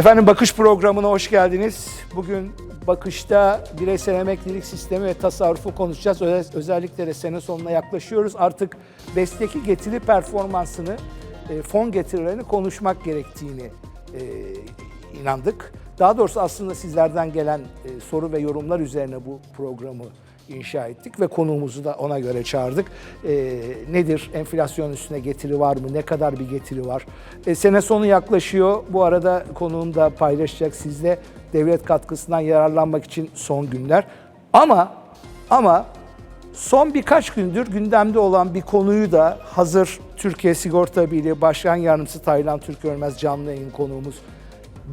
Efendim Bakış programına hoş geldiniz. Bugün Bakış'ta bireysel emeklilik sistemi ve tasarrufu konuşacağız. Özel- Özellikle de sene sonuna yaklaşıyoruz. Artık BES'teki getiri performansını, e, fon getirilerini konuşmak gerektiğini e, inandık. Daha doğrusu aslında sizlerden gelen e, soru ve yorumlar üzerine bu programı inşa ettik ve konuğumuzu da ona göre çağırdık. E, nedir? Enflasyon üstüne getiri var mı? Ne kadar bir getiri var? E, sene sonu yaklaşıyor. Bu arada konuğum da paylaşacak sizle devlet katkısından yararlanmak için son günler. Ama ama son birkaç gündür gündemde olan bir konuyu da hazır Türkiye Sigorta Birliği Başkan Yardımcısı Taylan Türk Ölmez canlı yayın konuğumuz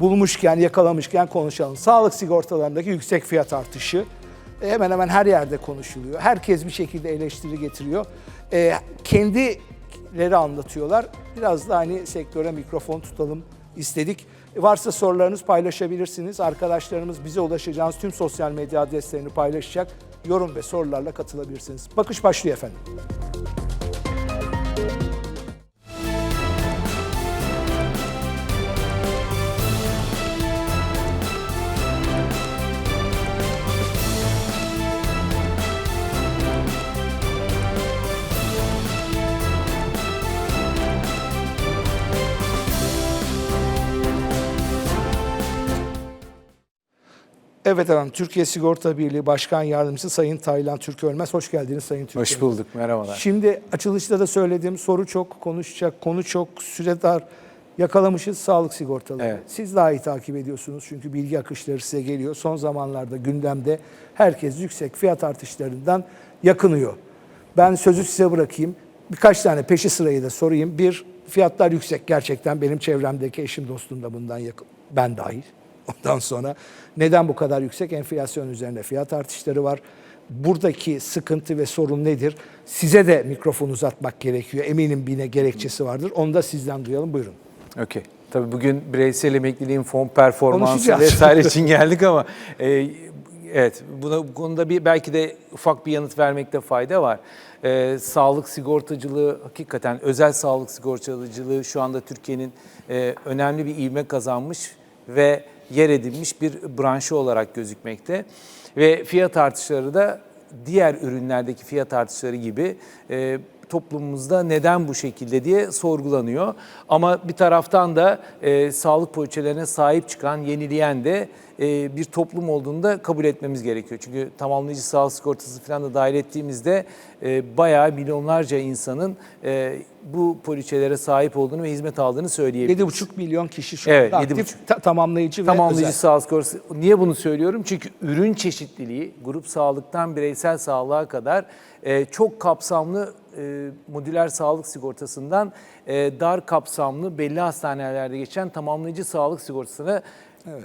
bulmuşken, yakalamışken konuşalım. Sağlık sigortalarındaki yüksek fiyat artışı hemen hemen her yerde konuşuluyor. Herkes bir şekilde eleştiri getiriyor. E, kendileri anlatıyorlar. Biraz da hani sektöre mikrofon tutalım istedik. Varsa sorularınız paylaşabilirsiniz. Arkadaşlarımız bize ulaşacağınız tüm sosyal medya adreslerini paylaşacak. Yorum ve sorularla katılabilirsiniz. Bakış başlıyor efendim. Evet efendim, Türkiye Sigorta Birliği Başkan Yardımcısı Sayın Taylan Türk Ölmez. Hoş geldiniz Sayın Türk Hoş bulduk, merhabalar. Şimdi açılışta da söyledim soru çok, konuşacak konu çok, süre dar. Yakalamışız sağlık sigortaları. Evet. Siz daha iyi takip ediyorsunuz çünkü bilgi akışları size geliyor. Son zamanlarda gündemde herkes yüksek fiyat artışlarından yakınıyor. Ben sözü size bırakayım. Birkaç tane peşi sırayı da sorayım. Bir, fiyatlar yüksek gerçekten. Benim çevremdeki eşim dostum da bundan yakın. Ben dahil. Ondan sonra neden bu kadar yüksek? Enflasyon üzerinde fiyat artışları var. Buradaki sıkıntı ve sorun nedir? Size de mikrofon uzatmak gerekiyor. Eminim bir gerekçesi vardır. Onu da sizden duyalım. Buyurun. Okey. Tabii bugün bireysel emekliliğin fon performansı vesaire için geldik ama e, evet buna bu konuda bir belki de ufak bir yanıt vermekte fayda var. E, sağlık sigortacılığı hakikaten özel sağlık sigortacılığı şu anda Türkiye'nin e, önemli bir ivme kazanmış ve yer edilmiş bir branşı olarak gözükmekte. Ve fiyat artışları da diğer ürünlerdeki fiyat artışları gibi e, toplumumuzda neden bu şekilde diye sorgulanıyor. Ama bir taraftan da e, sağlık poliçelerine sahip çıkan, yenileyen de e, bir toplum olduğunu da kabul etmemiz gerekiyor. Çünkü tamamlayıcı sağlık sigortası falan da dahil ettiğimizde e, bayağı milyonlarca insanın e, bu poliçelere sahip olduğunu ve hizmet aldığını söyleyebiliriz. 7,5 milyon kişi şu anda 7,5. aktif ta- tamamlayıcı ve Tamamlayıcı özel. sağlık sigortası. Niye bunu söylüyorum? Çünkü ürün çeşitliliği, grup sağlıktan bireysel sağlığa kadar e, çok kapsamlı e, modüler sağlık sigortasından e, dar kapsamlı belli hastanelerde geçen tamamlayıcı sağlık sigortasına Evet.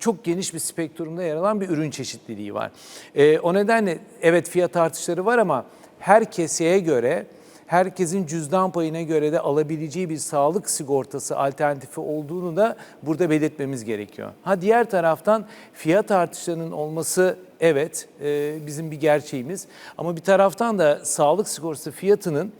çok geniş bir spektrumda yer alan bir ürün çeşitliliği var. Ee, o nedenle evet fiyat artışları var ama her keseye göre, herkesin cüzdan payına göre de alabileceği bir sağlık sigortası alternatifi olduğunu da burada belirtmemiz gerekiyor. Ha diğer taraftan fiyat artışlarının olması evet e, bizim bir gerçeğimiz ama bir taraftan da sağlık sigortası fiyatının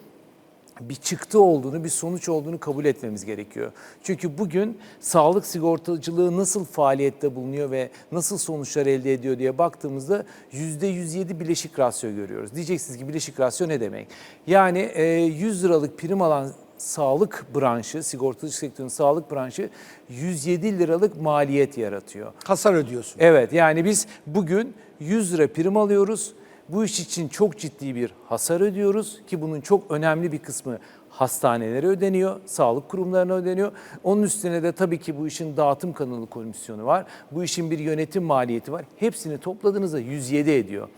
bir çıktı olduğunu, bir sonuç olduğunu kabul etmemiz gerekiyor. Çünkü bugün sağlık sigortacılığı nasıl faaliyette bulunuyor ve nasıl sonuçlar elde ediyor diye baktığımızda %107 bileşik rasyo görüyoruz. Diyeceksiniz ki bileşik rasyo ne demek? Yani e, 100 liralık prim alan sağlık branşı, sigortacılık sektörünün sağlık branşı 107 liralık maliyet yaratıyor. Hasar ödüyorsun. Evet yani biz bugün 100 lira prim alıyoruz. Bu iş için çok ciddi bir hasar ödüyoruz ki bunun çok önemli bir kısmı hastanelere ödeniyor, sağlık kurumlarına ödeniyor. Onun üstüne de tabii ki bu işin dağıtım kanalı komisyonu var. Bu işin bir yönetim maliyeti var. Hepsini topladığınızda 107 ediyor.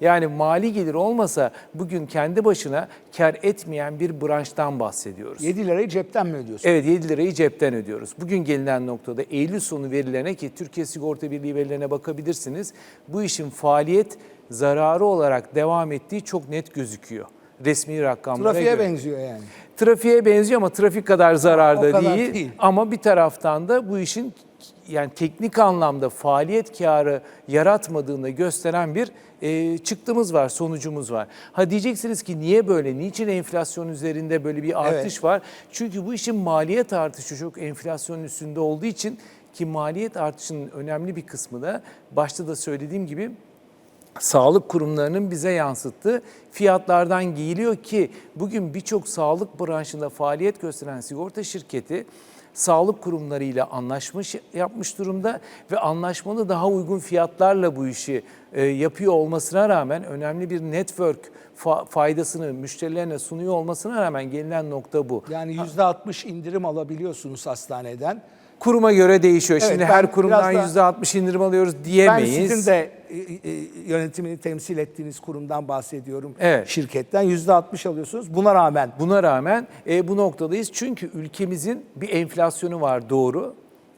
Yani mali gelir olmasa bugün kendi başına kar etmeyen bir branştan bahsediyoruz. 7 lirayı cepten mi ödüyorsun? Evet 7 lirayı cepten ödüyoruz. Bugün gelinen noktada Eylül sonu verilerine ki Türkiye Sigorta Birliği verilerine bakabilirsiniz. Bu işin faaliyet zararı olarak devam ettiği çok net gözüküyor. Resmi rakamlara Trafiğe göre. benziyor yani. Trafiğe benziyor ama trafik kadar zararda kadar değil. değil. Ama bir taraftan da bu işin yani teknik anlamda faaliyet karı yaratmadığını gösteren bir e, çıktımız var, sonucumuz var. Ha diyeceksiniz ki niye böyle, niçin enflasyon üzerinde böyle bir artış var? Çünkü bu işin maliyet artışı çok enflasyonun üstünde olduğu için ki maliyet artışının önemli bir kısmı da başta da söylediğim gibi sağlık kurumlarının bize yansıttığı fiyatlardan giyiliyor ki bugün birçok sağlık branşında faaliyet gösteren sigorta şirketi sağlık kurumlarıyla anlaşmış yapmış durumda ve anlaşmalı daha uygun fiyatlarla bu işi e, yapıyor olmasına rağmen önemli bir network fa- faydasını müşterilerine sunuyor olmasına rağmen gelinen nokta bu. Yani %60 indirim alabiliyorsunuz hastaneden. Kuruma göre değişiyor. Evet, Şimdi ben her kurumdan da- %60 indirim alıyoruz Ben diyemeyiz. sizin de e, e, yönetimini temsil ettiğiniz kurumdan bahsediyorum. Evet. Şirketten %60 alıyorsunuz. Buna rağmen Buna rağmen e, bu noktadayız. Çünkü ülkemizin bir enflasyonu var doğru.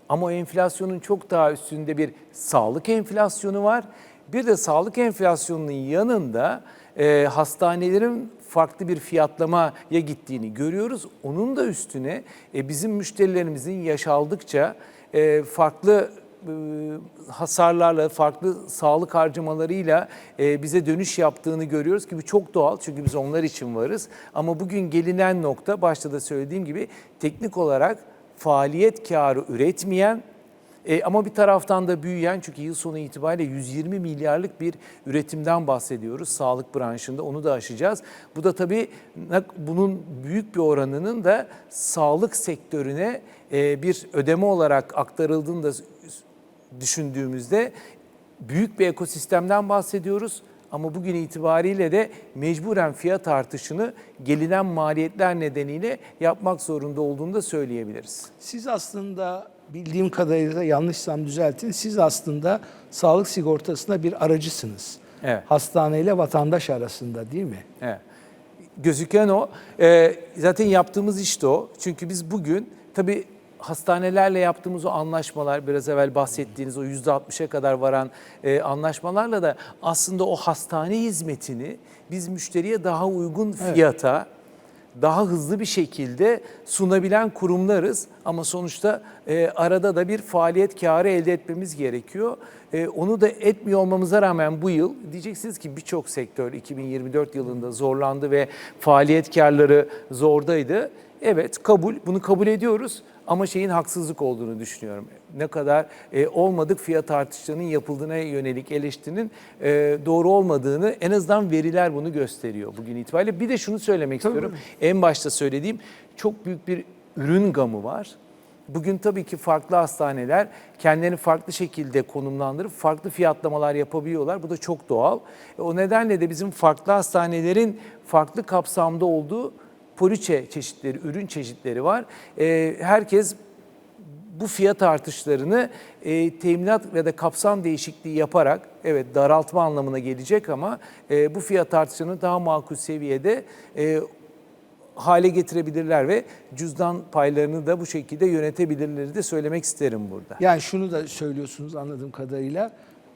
Ama o enflasyonun çok daha üstünde bir sağlık enflasyonu var. Bir de sağlık enflasyonunun yanında e, hastanelerin farklı bir fiyatlamaya gittiğini görüyoruz. Onun da üstüne e, bizim müşterilerimizin yaş aldıkça e, farklı e, hasarlarla, farklı sağlık harcamalarıyla bize dönüş yaptığını görüyoruz ki bu çok doğal çünkü biz onlar için varız. Ama bugün gelinen nokta başta da söylediğim gibi teknik olarak faaliyet karı üretmeyen e, ama bir taraftan da büyüyen çünkü yıl sonu itibariyle 120 milyarlık bir üretimden bahsediyoruz sağlık branşında onu da aşacağız. Bu da tabii bunun büyük bir oranının da sağlık sektörüne e, bir ödeme olarak aktarıldığını da düşündüğümüzde büyük bir ekosistemden bahsediyoruz. Ama bugün itibariyle de mecburen fiyat artışını gelinen maliyetler nedeniyle yapmak zorunda olduğunu da söyleyebiliriz. siz aslında bildiğim kadarıyla yanlışsam düzeltin. Siz aslında sağlık sigortasında bir aracısınız. Evet. Hastane ile vatandaş arasında değil mi? Evet. Gözüken o. Ee, zaten yaptığımız iş de o. Çünkü biz bugün tabii hastanelerle yaptığımız o anlaşmalar, biraz evvel bahsettiğiniz o %60'a kadar varan e, anlaşmalarla da aslında o hastane hizmetini biz müşteriye daha uygun fiyata, daha hızlı bir şekilde sunabilen kurumlarız. Ama sonuçta e, arada da bir faaliyet karı elde etmemiz gerekiyor. E, onu da etmiyor olmamıza rağmen bu yıl diyeceksiniz ki birçok sektör 2024 yılında zorlandı ve faaliyet karları zordaydı. Evet kabul, bunu kabul ediyoruz ama şeyin haksızlık olduğunu düşünüyorum. Ne kadar e, olmadık fiyat artışlarının yapıldığına yönelik eleştirinin e, doğru olmadığını en azından veriler bunu gösteriyor bugün itibariyle. Bir de şunu söylemek istiyorum. En başta söylediğim çok büyük bir ürün gamı var. Bugün tabii ki farklı hastaneler kendilerini farklı şekilde konumlandırıp farklı fiyatlamalar yapabiliyorlar. Bu da çok doğal. E, O nedenle de bizim farklı hastanelerin farklı kapsamda olduğu poliçe çeşitleri, ürün çeşitleri var. E, herkes bu fiyat artışlarını e, teminat ve de kapsam değişikliği yaparak evet daraltma anlamına gelecek ama e, bu fiyat artışlarını daha makul seviyede e, hale getirebilirler ve cüzdan paylarını da bu şekilde yönetebilirleri de söylemek isterim burada. Yani şunu da söylüyorsunuz anladığım kadarıyla.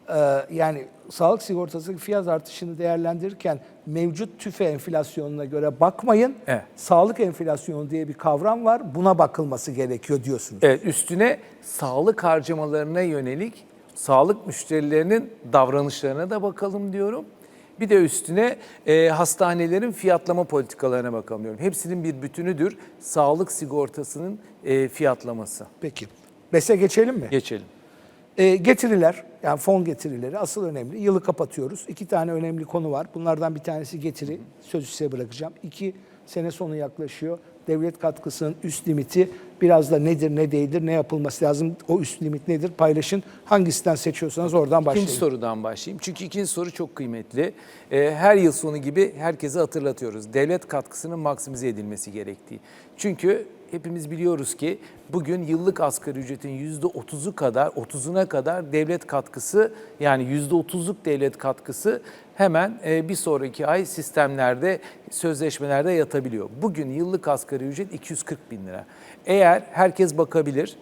Ee, yani sağlık sigortası fiyat artışını değerlendirirken mevcut tüfe enflasyonuna göre bakmayın. Evet. Sağlık enflasyonu diye bir kavram var. Buna bakılması gerekiyor diyorsunuz. Evet, üstüne sağlık harcamalarına yönelik sağlık müşterilerinin davranışlarına da bakalım diyorum. Bir de üstüne e, hastanelerin fiyatlama politikalarına bakalım diyorum. Hepsinin bir bütünüdür sağlık sigortasının e, fiyatlaması. Peki. BES'e geçelim mi? Geçelim. E, getiriler, yani fon getirileri asıl önemli. Yılı kapatıyoruz. İki tane önemli konu var. Bunlardan bir tanesi getiri. Sözü size bırakacağım. İki, sene sonu yaklaşıyor. Devlet katkısının üst limiti biraz da nedir, ne değildir, ne yapılması lazım, o üst limit nedir paylaşın. Hangisinden seçiyorsanız oradan başlayın. İkinci sorudan başlayayım. Çünkü ikinci soru çok kıymetli. Ee, her yıl sonu gibi herkese hatırlatıyoruz. Devlet katkısının maksimize edilmesi gerektiği. Çünkü hepimiz biliyoruz ki bugün yıllık asgari ücretin %30'u kadar, 30'una kadar devlet katkısı yani %30'luk devlet katkısı hemen e, bir sonraki ay sistemlerde, sözleşmelerde yatabiliyor. Bugün yıllık asgari ücret 240 bin lira. Eğer herkes bakabilir,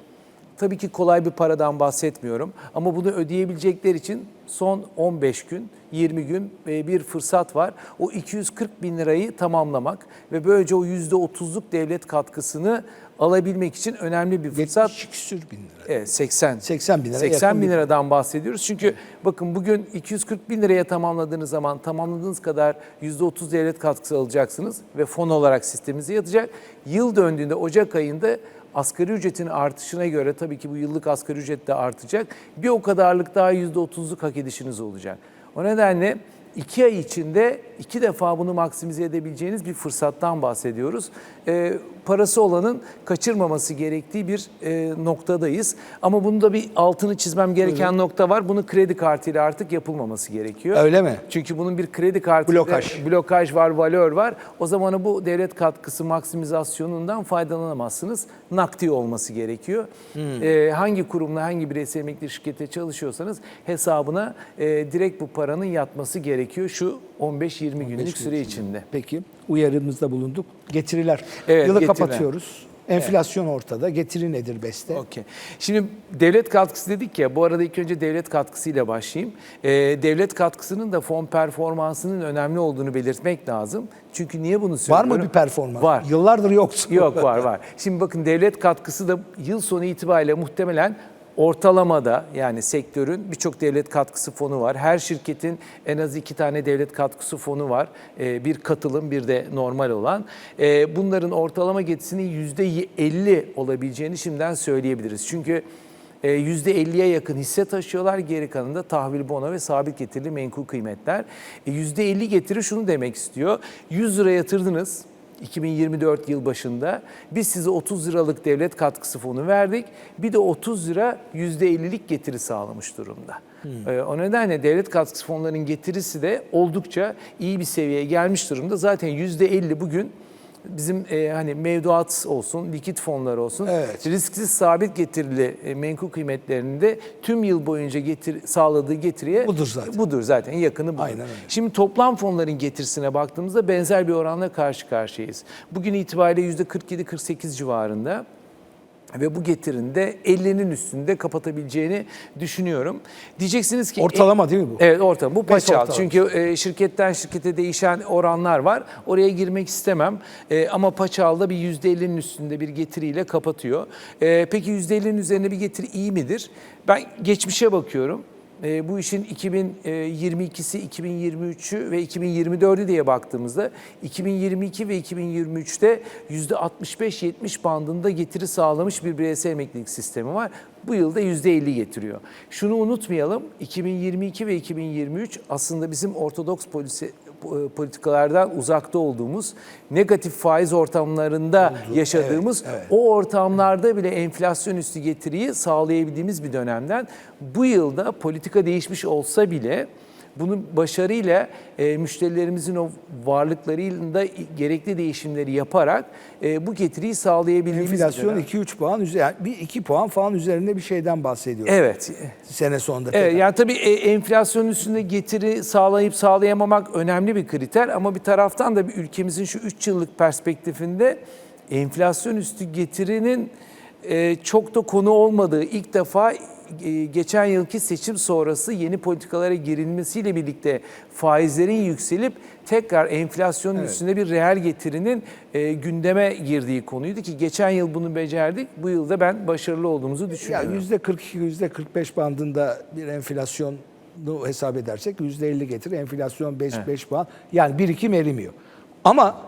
Tabii ki kolay bir paradan bahsetmiyorum ama bunu ödeyebilecekler için son 15 gün, 20 gün e, bir fırsat var. O 240 bin lirayı tamamlamak ve böylece o %30'luk devlet katkısını alabilmek için önemli bir fırsat. 70 küsür bin lira. Evet 80. 80 bin lira 80 yakın bin liradan bahsediyoruz. Çünkü bakın bugün 240 bin liraya tamamladığınız zaman tamamladığınız kadar %30 devlet katkısı alacaksınız ve fon olarak sisteminize yatacak. Yıl döndüğünde Ocak ayında asgari ücretin artışına göre tabii ki bu yıllık asgari ücret de artacak. Bir o kadarlık daha %30'luk hak edişiniz olacak. O nedenle iki ay içinde iki defa bunu maksimize edebileceğiniz bir fırsattan bahsediyoruz. Ee, parası olanın kaçırmaması gerektiği bir e, noktadayız. Ama bunda bir altını çizmem gereken nokta var. Bunu kredi kartıyla artık yapılmaması gerekiyor. Öyle mi? Çünkü bunun bir kredi kartı Blokaj. blokaj var, valör var. O zaman bu devlet katkısı maksimizasyonundan faydalanamazsınız. Nakdi olması gerekiyor. Hmm. Ee, hangi kurumla, hangi bireysel emekli şirkete çalışıyorsanız hesabına e, direkt bu paranın yatması gerekiyor şu 15-20 günlük süre içinde. Peki uyarımızda bulunduk. Getiriler. Evet, Yılı getiriler. kapatıyoruz. Enflasyon ortada. Getiri nedir beste? Okey. Şimdi devlet katkısı dedik ya, bu arada ilk önce devlet katkısıyla başlayayım. Ee, devlet katkısının da fon performansının önemli olduğunu belirtmek lazım. Çünkü niye bunu Var söylüyorum? mı bir performans? Var. Yıllardır yoktu. Yok var var. Şimdi bakın devlet katkısı da yıl sonu itibariyle muhtemelen ortalamada yani sektörün birçok devlet katkısı fonu var. Her şirketin en az iki tane devlet katkısı fonu var. Ee, bir katılım bir de normal olan. Ee, bunların ortalama getirisinin %50 olabileceğini şimdiden söyleyebiliriz. Çünkü e, %50'ye yakın hisse taşıyorlar. Geri kalanında tahvil bono ve sabit getirili menkul kıymetler. E, %50 getiri şunu demek istiyor. 100 lira yatırdınız. 2024 yıl başında biz size 30 liralık devlet katkısı fonu verdik. Bir de 30 lira %50'lik getiri sağlamış durumda. Ee, o nedenle devlet katkısı fonlarının getirisi de oldukça iyi bir seviyeye gelmiş durumda. Zaten %50 bugün bizim e, hani mevduat olsun, likit fonlar olsun, Evet. risksiz sabit getirili e, menkul kıymetlerinde tüm yıl boyunca getir, sağladığı getiriye Budur zaten. Budur zaten yakını budur. Aynen öyle. Şimdi toplam fonların getirisine baktığımızda benzer bir oranla karşı karşıyayız. Bugün itibariyle %47-48 civarında ve bu getirinin de 50'nin üstünde kapatabileceğini düşünüyorum. Diyeceksiniz ki Ortalama değil mi bu? Evet ortalama. Bu paçal. Çünkü e, şirketten şirkete değişen oranlar var. Oraya girmek istemem. E, ama paçalda bir %50'nin üstünde bir getiriyle kapatıyor. E, peki %50'nin üzerine bir getiri iyi midir? Ben geçmişe bakıyorum. E, bu işin 2022'si, 2023'ü ve 2024'ü diye baktığımızda 2022 ve 2023'te %65-70 bandında getiri sağlamış bir bireysel emeklilik sistemi var. Bu yılda %50 getiriyor. Şunu unutmayalım, 2022 ve 2023 aslında bizim ortodoks polisi, politikalardan uzakta olduğumuz negatif faiz ortamlarında yaşadığımız evet, evet. o ortamlarda bile enflasyon üstü getiriyi sağlayabildiğimiz bir dönemden bu yılda politika değişmiş olsa bile bunun başarıyla e, müşterilerimizin o varlıklarıyla gerekli değişimleri yaparak e, bu getiriyi sağlayabildiğimiz Enflasyon dönem. 2-3 puan yani bir 2 puan falan üzerinde bir şeyden bahsediyoruz. Evet. Sene sonunda. Evet, yani tabii e, enflasyonun üstünde getiri sağlayıp sağlayamamak önemli bir kriter ama bir taraftan da bir ülkemizin şu 3 yıllık perspektifinde enflasyon üstü getirinin e, çok da konu olmadığı ilk defa geçen yılki seçim sonrası yeni politikalara girilmesiyle birlikte faizlerin yükselip tekrar enflasyonun üstünde bir reel getirinin e, gündeme girdiği konuydu ki geçen yıl bunu becerdik. Bu yılda ben başarılı olduğumuzu düşünüyorum. Yani %42, %45 bandında bir enflasyonu hesap edersek %50 getirir. Enflasyon 5, 5 puan. Yani birikim erimiyor. Ama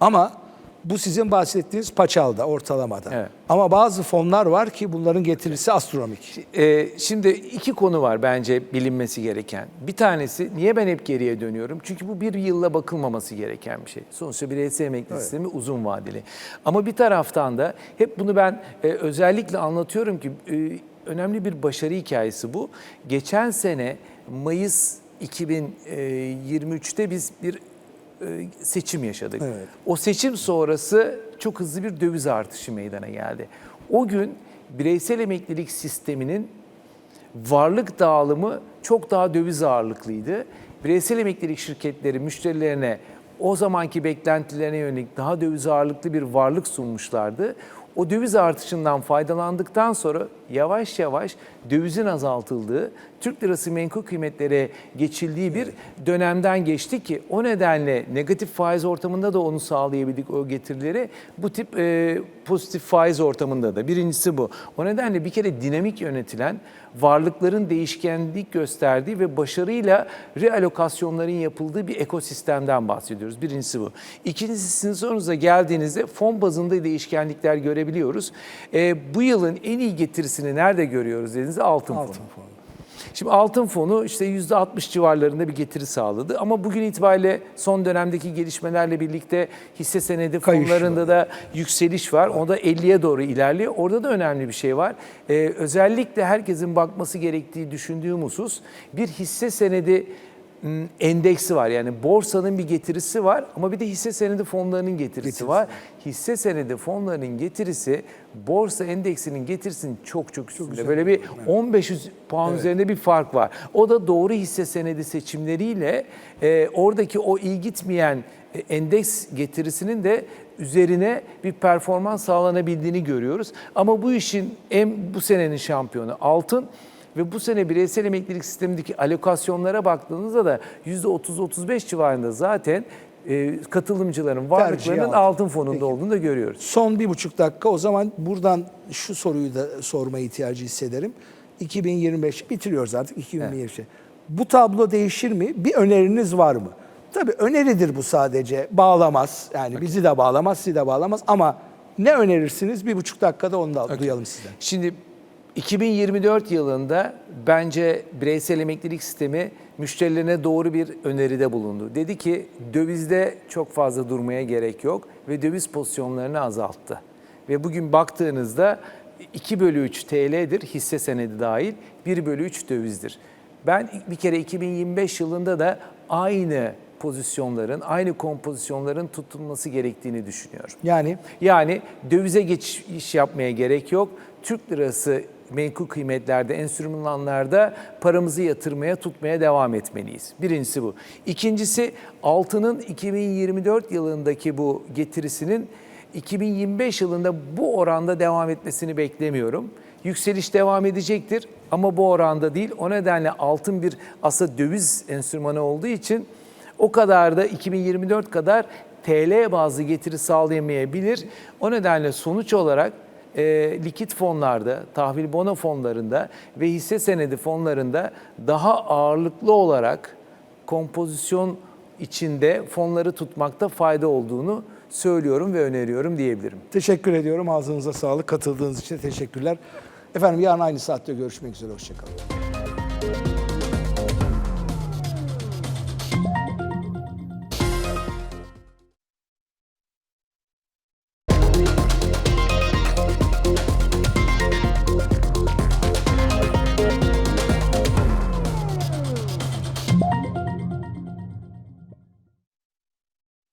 ama bu sizin bahsettiğiniz paçalda, ortalamada. Evet. Ama bazı fonlar var ki bunların getirisi astronomik. Ee, şimdi iki konu var bence bilinmesi gereken. Bir tanesi niye ben hep geriye dönüyorum? Çünkü bu bir yılla bakılmaması gereken bir şey. Sonuçta bireysel emekli sistemi uzun vadeli. Ama bir taraftan da hep bunu ben e, özellikle anlatıyorum ki e, önemli bir başarı hikayesi bu. Geçen sene Mayıs 2023'te biz bir e, seçim yaşadık. Evet. O seçim sonrası çok hızlı bir döviz artışı meydana geldi. O gün bireysel emeklilik sisteminin varlık dağılımı çok daha döviz ağırlıklıydı. Bireysel emeklilik şirketleri müşterilerine o zamanki beklentilerine yönelik daha döviz ağırlıklı bir varlık sunmuşlardı. O döviz artışından faydalandıktan sonra yavaş yavaş dövizin azaltıldığı, Türk lirası menkul kıymetlere geçildiği bir dönemden geçti ki o nedenle negatif faiz ortamında da onu sağlayabildik o getirileri. Bu tip e, pozitif faiz ortamında da birincisi bu. O nedenle bir kere dinamik yönetilen varlıkların değişkenlik gösterdiği ve başarıyla realokasyonların yapıldığı bir ekosistemden bahsediyoruz. Birincisi bu. İkincisi sizin sorunuza geldiğinizde fon bazında değişkenlikler görebilirsiniz görebiliyoruz. E, bu yılın en iyi getirisini nerede görüyoruz dediğinizde altın, Altın fonu. fonu. Şimdi altın fonu işte %60 civarlarında bir getiri sağladı. Ama bugün itibariyle son dönemdeki gelişmelerle birlikte hisse senedi Kayış fonlarında da yükseliş var. O da 50'ye doğru ilerliyor. Orada da önemli bir şey var. Ee, özellikle herkesin bakması gerektiği düşündüğüm husus bir hisse senedi endeksi var. Yani borsanın bir getirisi var ama bir de hisse senedi fonlarının getirisi, Getirisi var. Hisse senedi fonlarının getirisi borsa endeksinin getirisinin çok çok üstünde. güzel. Böyle bir 15 puan üzerinde bir fark var. O da doğru hisse senedi seçimleriyle e, oradaki o iyi gitmeyen e, endeks getirisinin de üzerine bir performans sağlanabildiğini görüyoruz. Ama bu işin en bu senenin şampiyonu altın ve bu sene bireysel emeklilik sistemindeki alokasyonlara baktığınızda da %30-35 civarında zaten e, katılımcıların varlıklarının altın. altın fonunda Peki. olduğunu da görüyoruz. Son bir buçuk dakika o zaman buradan şu soruyu da sorma ihtiyacı hissederim. 2025 bitiriyoruz artık 2025. Bu tablo değişir mi? Bir öneriniz var mı? Tabii öneridir bu sadece. Bağlamaz. Yani bizi de bağlamaz, sizi de bağlamaz ama ne önerirsiniz? Bir buçuk dakikada onu da duyalım sizden. Şimdi 2024 yılında bence bireysel emeklilik sistemi müşterilerine doğru bir öneride bulundu. Dedi ki dövizde çok fazla durmaya gerek yok ve döviz pozisyonlarını azalttı. Ve bugün baktığınızda 2 bölü 3 TL'dir hisse senedi dahil 1 bölü 3 dövizdir. Ben bir kere 2025 yılında da aynı pozisyonların, aynı kompozisyonların tutulması gerektiğini düşünüyorum. Yani Yani dövize geçiş yapmaya gerek yok. Türk lirası menkul kıymetlerde, enstrümanlarda paramızı yatırmaya, tutmaya devam etmeliyiz. Birincisi bu. İkincisi altının 2024 yılındaki bu getirisinin 2025 yılında bu oranda devam etmesini beklemiyorum. Yükseliş devam edecektir ama bu oranda değil. O nedenle altın bir aslında döviz enstrümanı olduğu için o kadar da 2024 kadar TL bazlı getiri sağlayamayabilir. O nedenle sonuç olarak e, likit fonlarda, tahvil bono fonlarında ve hisse senedi fonlarında daha ağırlıklı olarak kompozisyon içinde fonları tutmakta fayda olduğunu söylüyorum ve öneriyorum diyebilirim. teşekkür ediyorum. Ağzınıza sağlık. Katıldığınız için teşekkürler. Efendim yarın aynı saatte görüşmek üzere. Hoşçakalın.